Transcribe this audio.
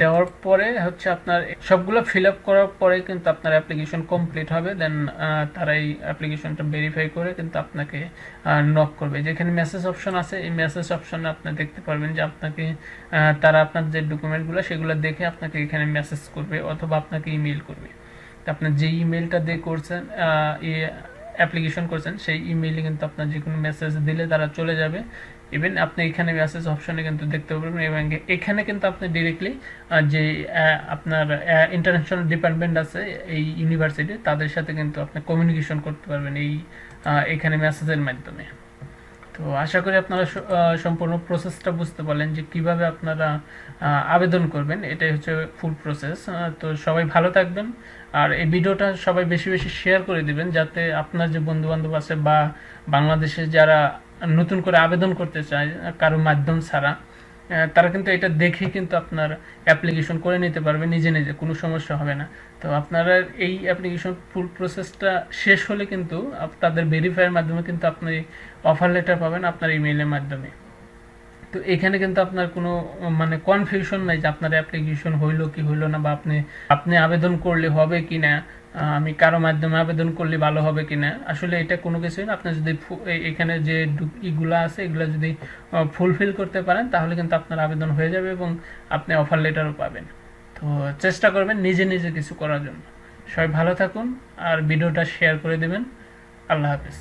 দেওয়ার পরে হচ্ছে আপনার সবগুলো ফিল আপ করার পরে কিন্তু আপনার অ্যাপ্লিকেশন কমপ্লিট হবে দেন তারা এই অ্যাপ্লিকেশনটা ভেরিফাই করে কিন্তু আপনাকে নক করবে। যেখানে মেসেজ অপশন আছে, এই মেসেজ অপশনে আপনি দেখতে পারবেন যে আপনাকে তারা আপনার যে ডকুমেন্টগুলো সেগুলো দেখে আপনাকে এখানে মেসেজ করবে অথবা আপনাকে ইমেল করবে। আপনার যে ইমেলটা দিয়ে করছেন অ্যাপ্লিকেশন করছেন, সেই ইমেইলে কিন্তু আপনার যে কোনো মেসেজ দিলে তারা চলে যাবে। ইভেন আপনি এখানে মেসেজ অপশনে কিন্তু দেখতে পারবেন এবং এখানে কিন্তু আপনি ডিরেক্টলি যে আপনার ইন্টারন্যাশনাল ডিপার্টমেন্ট আছে এই ইউনিভার্সিটি তাদের সাথে কিন্তু আপনি কমিউনিকেশন করতে পারবেন এই এখানে মেসেজের মাধ্যমে। তো আশা করি আপনারা সম্পূর্ণ প্রসেসটা বুঝতে পারলেন যে কীভাবে আপনারা আবেদন করবেন। এটাই হচ্ছে ফুল প্রসেস তো সবাই ভালো থাকবেন। আর এই ভিডিওটা সবাই বেশি বেশি শেয়ার করে দিবেন যাতে আপনার যে বন্ধু বান্ধব আছে বা বাংলাদেশে যারা নতুন করে আবেদন করতে চায় কারও মাধ্যম ছাড়া তারা কিন্তু এটা দেখে কিন্তু আপনার অ্যাপ্লিকেশন করে নিতে পারবে, নিজে নিজে, কোনো সমস্যা হবে না। তো আপনারা এই অ্যাপ্লিকেশন ফুল প্রসেসটা শেষ হলে কিন্তু তাদের ভেরিফাইয়ের মাধ্যমে কিন্তু আপনি অফার লেটার পাবেন আপনার ইমেইলের মাধ্যমে। তো এখানে কিন্তু আপনার কোনো মানে কনফিউশন নাই যে আপনার অ্যাপ্লিকেশন হইল কি হইল না, বা আপনি আপনি আবেদন করলে হবে কি না আমি কারও মাধ্যমে আবেদন করলে ভালো হবে কি না। আসলে এটা কোনো কিছুই না। আপনি যদি এখানে যে ইগুলা আছে, এগুলো যদি ফুলফিল করতে পারেন, তাহলে কিন্তু আপনার আবেদন হয়ে যাবে এবং আপনি অফার লেটারও পাবেন। তো চেষ্টা করবেন নিজে নিজে কিছু করার জন্য। সবাই ভালো থাকুন আর ভিডিওটা শেয়ার করে দেবেন। আল্লাহ হাফেজ।